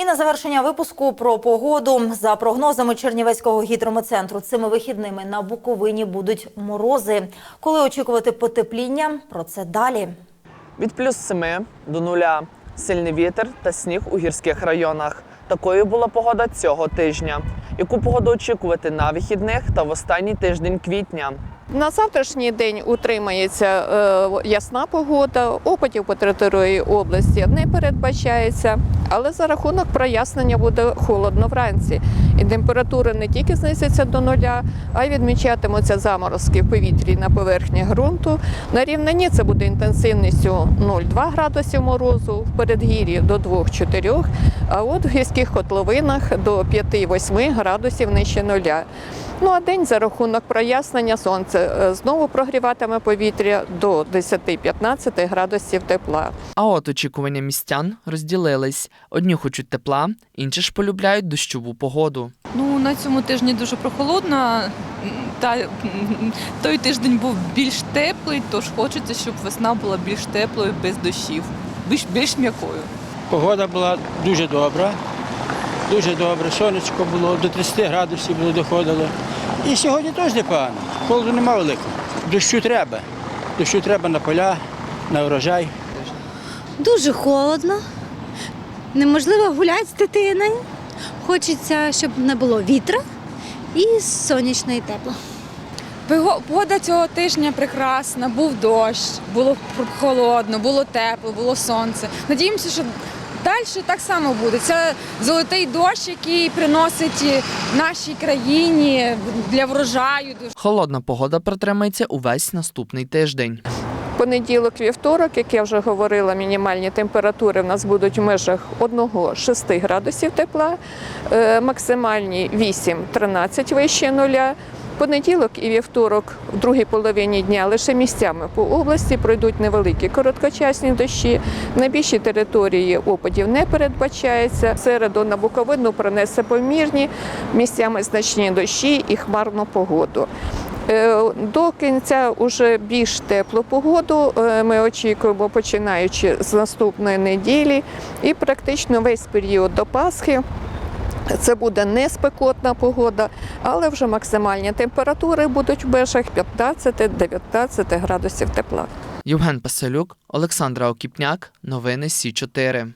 І на завершення випуску про погоду за прогнозами Чернівецького гідрометцентру цими вихідними на Буковині будуть морози. Коли очікувати потепління? Про це далі. Від плюс 7 до нуля. Сильний вітер та сніг у гірських районах. Такою була погода цього тижня. Яку погоду очікувати на вихідних та в останній тиждень квітня? На завтрашній день утримається е, ясна погода, опадів по території області не передбачається, але за рахунок прояснення буде холодно вранці. І температура не тільки знизиться до нуля, а й відмічатимуться заморозки в повітрі на поверхні ґрунту. На рівнині це буде інтенсивністю 0,2 градусів морозу, в передгір'ї до 2-4, а от в гірських котловинах до 5-8 градусів нижче нуля. Ну а день за рахунок прояснення сонце е, знову прогріватиме повітря до 10-15 градусів тепла. А от очікування містян розділились: одні хочуть тепла, інші ж полюбляють дощову погоду. Ну на цьому тижні дуже прохолодно. Та той тиждень був більш теплий, тож хочеться, щоб весна була більш теплою, без дощів, більш більш м'якою. Погода була дуже добра, дуже добре. Сонечко було, до 30 градусів було доходило. І сьогодні теж непогано. Холоду нема великого. Дощу треба. Дощу треба на поля, на урожай. Дуже холодно. Неможливо гуляти з дитиною. Хочеться, щоб не було вітра і сонячно і тепло. Погода цього тижня прекрасна, був дощ, було холодно, було тепло, було сонце. Надіємося, що далі так само буде. Це золотий дощ, який приносить нашій країні для врожаю. Холодна погода протримається увесь наступний тиждень. Понеділок, вівторок, як я вже говорила, мінімальні температури в нас будуть в межах 1-6 градусів тепла, е, максимальні 8-13 вище нуля. Понеділок і вівторок в другій половині дня лише місцями по області пройдуть невеликі короткочасні дощі. На більшій території опадів не передбачається. Середу на Буковину пронесе помірні місцями значні дощі і хмарну погоду. Е, До кінця уже більш теплу погоду е, ми очікуємо, починаючи з наступної неділі, і практично весь період до Пасхи. Це буде не спекотна погода, але вже максимальні температури будуть в межах 15-19 градусів тепла. Євген Паселюк, Олександра Окіпняк. Новини Сі 4